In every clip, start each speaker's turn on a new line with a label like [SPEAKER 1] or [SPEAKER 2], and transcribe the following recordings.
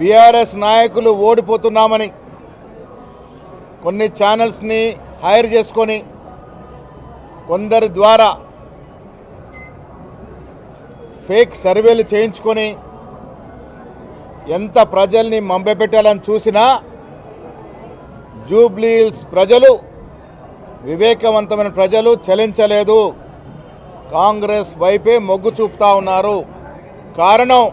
[SPEAKER 1] BRS నాయకులు ఓడిపోతున్నామని కొన్ని ఛానల్స్ని hire చేసుకొని కొందరి ద్వారా ఫేక్ సర్వేలు చేయించుకొని ఎంత ప్రజల్ని మంబెపెట్టాలని చూసినా జూబ్లీహిల్స్ ప్రజలు వివేకవంతమైన ప్రజలు చలించలేదు. కాంగ్రెస్ వైపే మొగ్గు చూపుతా ఉన్నారు. కారణం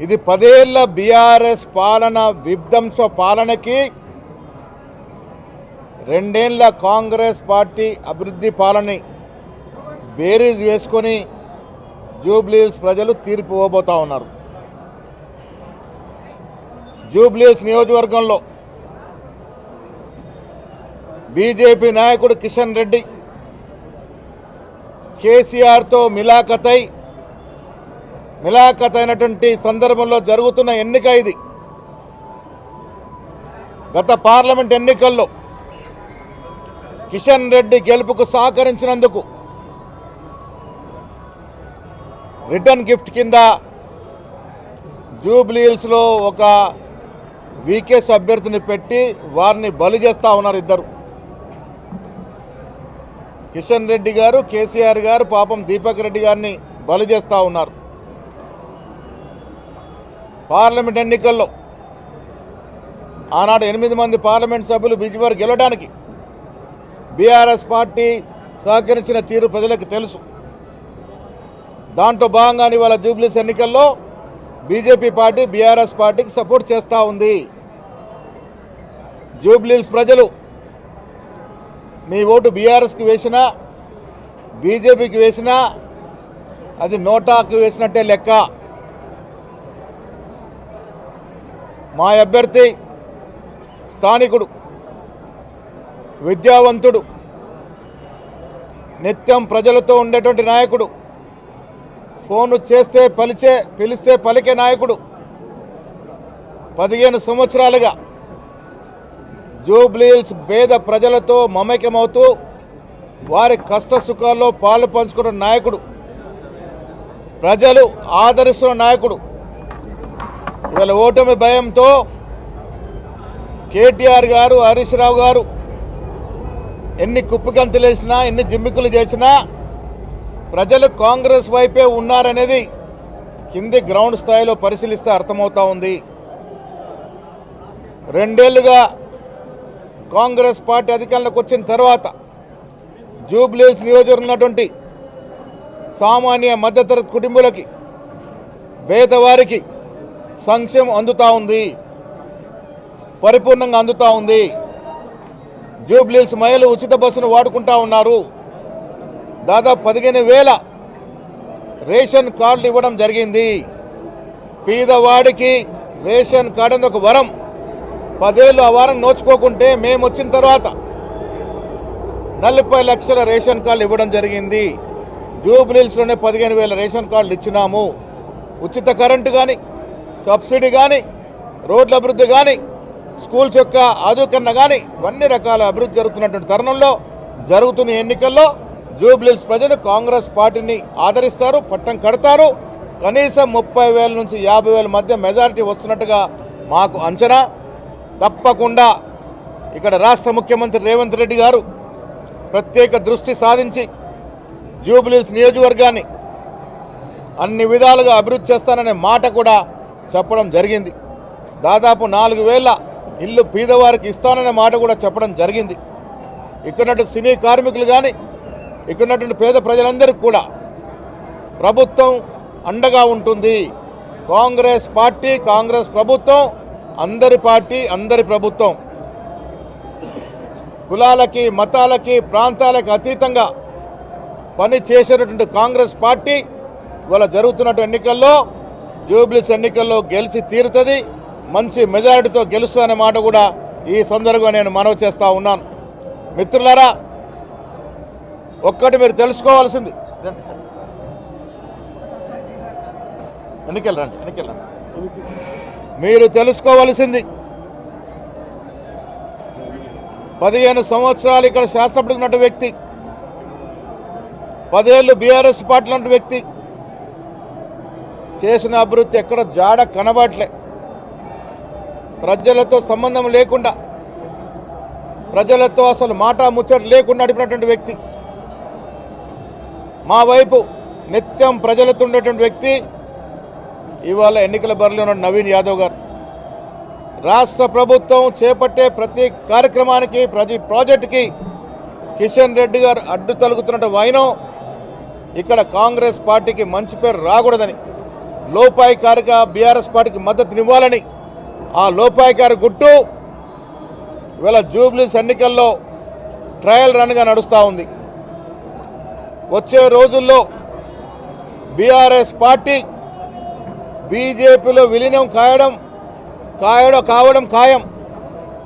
[SPEAKER 1] ఇది పదేళ్ళ బీఆర్ఎస్ పాలన విధ్వంస పాలనకి రెండేళ్ళ కాంగ్రెస్ పార్టీ అభివృద్ధి పాలని బేరీజ్ వేసుకొని జూబ్లీస్ ప్రజలు తీర్పు ఇవ్వబోతూ ఉన్నారు. జూబ్లీస్ నియోజకవర్గంలో బీజేపీ నాయకుడు కిషన్ రెడ్డి కేసీఆర్తో మిలాఖతై మిలాఖత్ అయినటువంటి సందర్భంలో జరుగుతున్న ఎన్నిక ఇది. గత పార్లమెంట్ ఎన్నికల్లో కిషన్ రెడ్డి గెలుపుకు సహకరించినందుకు రిటర్న్ గిఫ్ట్ కింద జూబ్లీహిల్స్లో ఒక వీకేస్ అభ్యర్థిని పెట్టి వారిని బలి చేస్తూ ఉన్నారు ఇద్దరు. కిషన్ రెడ్డి గారు కేసీఆర్ గారు పాపం దీపక్ రెడ్డి గారిని బలి చేస్తూ ఉన్నారు. పార్లమెంట్ ఎన్నికల్లో ఆనాడు ఎనిమిది మంది పార్లమెంట్ సభ్యులు బీజేపీ గెలవడానికి బీఆర్ఎస్ పార్టీ సహకరించిన తీరు ప్రజలకు తెలుసు. దాంట్లో భాగంగానే ఇవాళ జూబ్లీస్ ఎన్నికల్లో బీజేపీ పార్టీ బీఆర్ఎస్ పార్టీకి సపోర్ట్ చేస్తూ ఉంది. జూబ్లీస్ ప్రజలు మీ ఓటు బీఆర్ఎస్కి వేసినా బీజేపీకి వేసినా అది నోటాకు వేసినట్టే లెక్క. మా అభ్యర్థి స్థానికుడు విద్యావంతుడు నిత్యం ప్రజలతో ఉండేటువంటి నాయకుడు ఫోను చేస్తే పలిచే పిలిస్తే పలికే నాయకుడు. పదిహేను సంవత్సరాలుగా జూబ్లీల్స్ పేద ప్రజలతో మమైక్యమవుతూ వారి కష్ట సుఖాల్లో పాలు పంచుకున్న నాయకుడు. ప్రజలు ఆదరిస్తున్న నాయకుడు. ఇవాళ ఓటమి భయంతో కేటీఆర్ గారు హరీష్ రావు గారు ఎన్ని కుప్పిగంతులు ఎన్ని జిమ్మికులు చేసినా ప్రజలు కాంగ్రెస్ వైపే ఉన్నారనేది కింది గ్రౌండ్ స్థాయిలో పరిశీలిస్తే అర్థమవుతా ఉంది. రెండేళ్ళుగా కాంగ్రెస్ పార్టీ అధికారంలోకి వచ్చిన తర్వాత జూబ్లీస్ నియోజకవర్గంలో ఉన్నటువంటి సామాన్య మధ్యతరగతి కుటుంబాలకి పేదవారికి సంక్షేమం అందుతూ ఉంది. పరిపూర్ణంగా అందుతూ ఉంది. జూబ్లీస్ మహిళలు ఉచిత బస్సును వాడుకుంటా ఉన్నారు. దాదాపు పదిహేను వేల రేషన్ కార్డులు ఇవ్వడం జరిగింది. పేదవాడికి రేషన్ కార్డు అనేది ఒక వరం. పదేళ్ళు ఆ వారం నోచుకోకుంటే మేము వచ్చిన తర్వాత నలభై లక్షల రేషన్ కార్డులు ఇవ్వడం జరిగింది. జూబ్లీస్లోనే పదిహేను వేల రేషన్ కార్డులు ఇచ్చినాము. ఉచిత కరెంటు కానీ సబ్సిడీ కానీ రోడ్ల అభివృద్ధి కానీ స్కూల్స్ యొక్క ఆధుకరణ కానీ అన్ని రకాల అభివృద్ధి జరుగుతున్నటువంటి తరుణంలో జరుగుతున్న ఎన్నికల్లో జూబ్లీస్ ప్రజలు కాంగ్రెస్ పార్టీని ఆదరిస్తారు పట్టం కడతారు. కనీసం ముప్పై వేల నుంచి యాభై వేల మధ్య మెజారిటీ వస్తున్నట్టుగా మాకు అంచనా. తప్పకుండా ఇక్కడ రాష్ట్ర ముఖ్యమంత్రి రేవంత్ రెడ్డి గారు ప్రత్యేక దృష్టి సాధించి జూబ్లీస్ నియోజకవర్గాన్ని అన్ని విధాలుగా అభివృద్ధి చేస్తాననే మాట కూడా చెప్పడం జరిగింది. దాదాపు నాలుగు వేల ఇల్లు పేదవారికి ఇస్తాననే మాట కూడా చెప్పడం జరిగింది. ఇక్కడ సినీ కార్మికులు కానీ ఇక్కడ పేద ప్రజలందరికీ కూడా ప్రభుత్వం అండగా ఉంటుంది. కాంగ్రెస్ పార్టీ కాంగ్రెస్ ప్రభుత్వం అందరి పార్టీ అందరి ప్రభుత్వం. కులాలకి మతాలకి ప్రాంతాలకి అతీతంగా పని చేసేటటువంటి కాంగ్రెస్ పార్టీ ఇవాళ జరుగుతున్నటువంటి ఎన్నికల్లో జూబ్లీస్ ఎన్నికల్లో గెలిచి తీరుతుంది మంచి మెజారిటీతో గెలుస్తుందనే మాట కూడా ఈ సందర్భంగా నేను మనవి చేస్తూ ఉన్నాను. మిత్రులారా ఒక్కటి మీరు తెలుసుకోవాల్సింది. ఎన్నికెళ్ళండి ఎన్నికెళ్ళండి మీరు తెలుసుకోవలసింది పదిహేను సంవత్సరాలు ఇక్కడ శాసనసభ్యుడు వ్యక్తి పదేళ్ళు బీఆర్ఎస్ పార్టీలో వ్యక్తి చేసిన అభివృద్ధి ఎక్కడ జాడ కనబడలే. ప్రజలతో సంబంధం లేకుండా ప్రజలతో అసలు మాట ముచ్చట లేకుండా నడిపినటువంటి వ్యక్తి. మా వైపు నిత్యం ప్రజలతో ఉండేటువంటి వ్యక్తి ఇవాళ ఎన్నికల బరిలో ఉన్న నవీన్ యాదవ్ గారు. రాష్ట్ర ప్రభుత్వం చేపట్టే ప్రతి కార్యక్రమానికి ప్రతి ప్రాజెక్టుకి కిషన్ రెడ్డి గారు అడ్డు తలుగుతున్నట్టు వైనం. ఇక్కడ కాంగ్రెస్ పార్టీకి మంచి పేరు రాకూడదని. లోపాయికారిగా బీఆర్ఎస్ పార్టీకి మద్దతునివ్వాలని ఆ లోపాయికారి గుట్టు ఇవాళ జూబ్లీస్ ఎన్నికల్లో ట్రయల్ రన్గా నడుస్తూ ఉంది. వచ్చే రోజుల్లో బీఆర్ఎస్ పార్టీ బీజేపీలో విలీనం కాయడం కాయడం కావడం ఖాయం.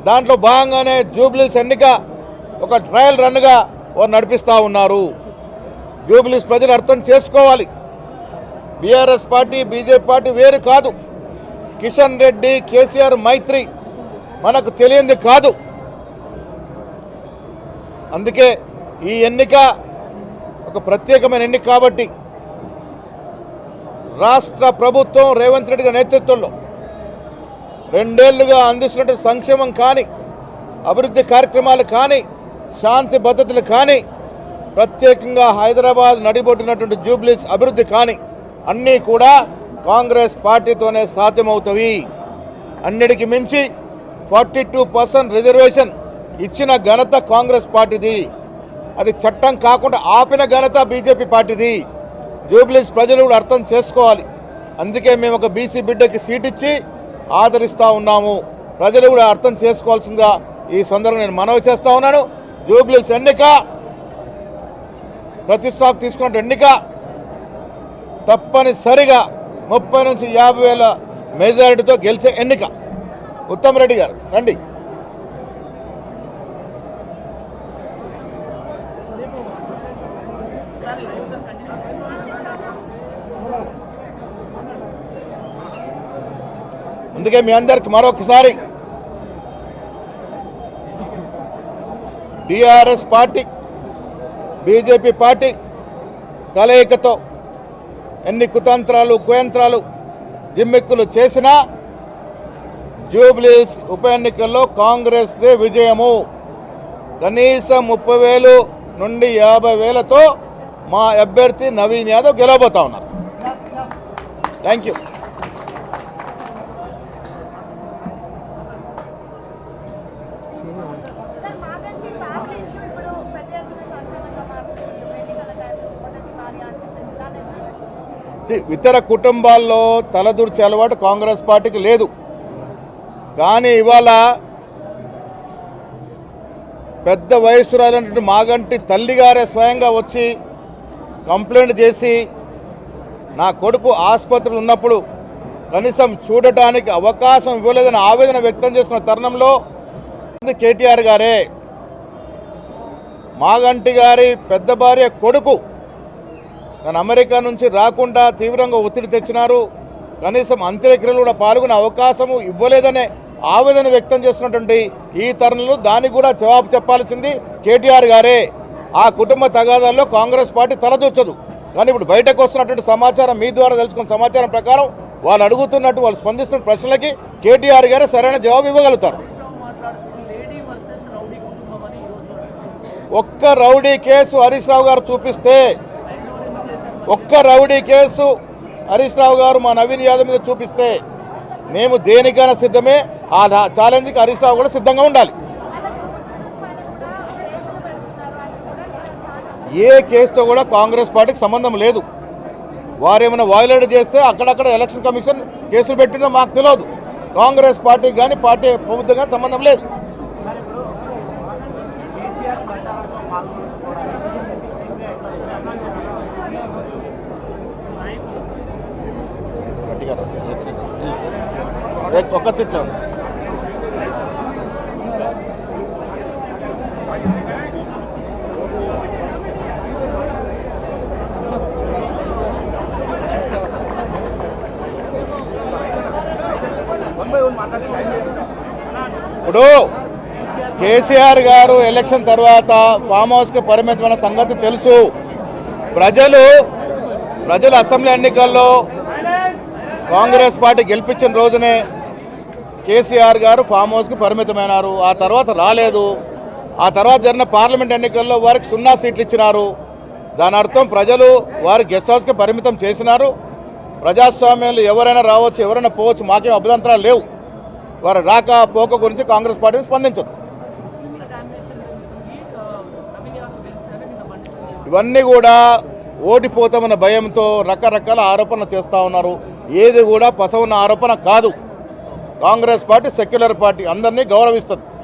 [SPEAKER 1] దాంట్లో భాగంగానే జూబ్లీస్ ఎన్నిక ఒక ట్రయల్ రన్గా వారు నడిపిస్తూ ఉన్నారు. జూబ్లీస్ ప్రజలు అర్థం చేసుకోవాలి. బీఆర్ఎస్ పార్టీ బీజేపీ పార్టీ వేరు కాదు. కిషన్ రెడ్డి కేసీఆర్ మైత్రి మనకు తెలియంది కాదు. అందుకే ఈ ఎన్నిక ఒక ప్రత్యేకమైన ఎన్నిక కాబట్టి రాష్ట్ర ప్రభుత్వం రేవంత్ రెడ్డి గారి నేతృత్వంలో రెండేళ్ళుగా అందిస్తున్నటువంటి సంక్షేమం కానీ అభివృద్ధి కార్యక్రమాలు కానీ శాంతి భద్రతలు కానీ ప్రత్యేకంగా హైదరాబాద్ నడిబొట్టినటువంటి జూబ్లీస్ అభివృద్ధి కానీ అన్నీ కూడా కాంగ్రెస్ పార్టీతోనే సాధ్యమవుతాయి అన్నిటికి మించి ఫార్టీ టూ పర్సెంట్ రిజర్వేషన్ ఇచ్చిన ఘనత కాంగ్రెస్ పార్టీది. అది చట్టం కాకుండా ఆపిన ఘనత బీజేపీ పార్టీది. జూబ్లీస్ ప్రజలు కూడా అర్థం చేసుకోవాలి. అందుకే మేము ఒక బీసీ బిడ్డకి సీట్ ఇచ్చి ఆదరిస్తూ ఉన్నాము. ప్రజలు కూడా అర్థం చేసుకోవాల్సిందిగా ఈ సందర్భంగా నేను మనవి చేస్తూ ఉన్నాను. జూబ్లీస్ ఎన్నిక ప్రతిష్టాకు తీసుకున్న ఎన్నిక తప్పనిసరిగా ముప్పై నుంచి యాభై వేల మెజారిటీతో గెలిచే ఎన్నిక. ఉత్తమ్ రెడ్డి గారు రండి. అందుకే మీ అందరికి మరొకసారి టిఆర్ఎస్ పార్టీ బీజేపీ పార్టీ కలయికతో ఎన్ని కుతంత్రాలు కుయంత్రాలు జిమ్మిక్కులు చేసినా జూబ్లీస్ ఉప ఎన్నికల్లో కాంగ్రెస్దే విజయము. కనీసం ముప్పై వేలు నుండి యాభై వేలతో మా అభ్యర్థి నవీన్ యాదవ్ గెలవబోతా ఉన్నారు. థ్యాంక్ యూ ఇతర కుటుంబాల్లో తలదూర్చే అలవాటు కాంగ్రెస్ పార్టీకి లేదు. కానీ ఇవాళ పెద్ద వయసురాలైనటువంటి మాగంటి తల్లిగారే స్వయంగా వచ్చి కంప్లైంట్ చేసి నా కొడుకు ఆసుపత్రిలో ఉన్నప్పుడు కనీసం చూడటానికి అవకాశం ఇవ్వలేదని ఆవేదన వ్యక్తం చేస్తున్న తరుణంలో కేటీఆర్ గారే మాగంటి గారి పెద్ద భార్య కొడుకు తను అమెరికా నుంచి రాకుండా తీవ్రంగా ఒత్తిడి తెచ్చినారు. కనీసం అంత్యక్రియలు కూడా పాల్గొనే అవకాశము ఇవ్వలేదనే ఆవేదన వ్యక్తం చేస్తున్నటువంటి ఈ తరుణంలో దానికి కూడా జవాబు చెప్పాల్సింది కేటీఆర్ గారే. ఆ కుటుంబ తగాదాల్లో కాంగ్రెస్ పార్టీ తలదూర్చదు. కానీ ఇప్పుడు బయటకు వస్తున్నటువంటి సమాచారం మీ ద్వారా తెలుసుకున్న సమాచారం ప్రకారం వాళ్ళు అడుగుతున్నట్టు వాళ్ళు స్పందిస్తున్న ప్రశ్నలకి కేటీఆర్ గారే సరైన జవాబు ఇవ్వగలుగుతారు. ఒక్క రౌడీ కేసు హరీష్ రావు గారు చూపిస్తే ఒక్క రౌడీ కేసు హరీష్ రావు గారు మా నవీన్ యాదవ్ మీద చూపిస్తే మేము దేనికైనా సిద్ధమే ఆ ఛాలెంజ్కి హరీష్ రావు కూడా సిద్ధంగా ఉండాలి. ఏ కేసుతో కూడా కాంగ్రెస్ పార్టీకి సంబంధం లేదు. వారు ఏమైనా వయలేట్ చేస్తే అక్కడక్కడ ఎలక్షన్ కమిషన్ కేసులు పెట్టిందో మాకు తెలియదు. కాంగ్రెస్ పార్టీకి కానీ పార్టీ ప్రభుత్వం కానీ సంబంధం లేదు. ఒక్క సీట్లో ఇప్పుడు కేసీఆర్ గారు ఎలక్షన్ తర్వాత ఫామ్ హౌస్కి పరిమితమైన సంగతి తెలుసు. ప్రజలు ప్రజలు అసెంబ్లీ ఎన్నికల్లో కాంగ్రెస్ పార్టీ గెలిపించిన రోజునే కేసీఆర్ గారు ఫామ్ హౌస్కి పరిమితమైనారు. ఆ తర్వాత రాలేదు. ఆ తర్వాత జరిగిన పార్లమెంట్ ఎన్నికల్లో వారికి సున్నా సీట్లు ఇచ్చినారు దాని అర్థం ప్రజలు వారి గెస్ట్ హౌస్కి పరిమితం చేసినారు. ప్రజాస్వామ్యంలో ఎవరైనా రావచ్చు ఎవరైనా పోవచ్చు మాకేం అభ్యంతరాలు లేవు. వారు రాక పోక గురించి కాంగ్రెస్ పార్టీ స్పందించదు. ఇవన్నీ కూడా ఓడిపోతామన్న భయంతో రకరకాల ఆరోపణలు చేస్తూ ఉన్నారు. ఏది కూడా పసవున్న ఆరోపణ కాదు. కాంగ్రెస్ పార్టీ సెక్యులర్ పార్టీ అందరినీ గౌరవిస్తుంది.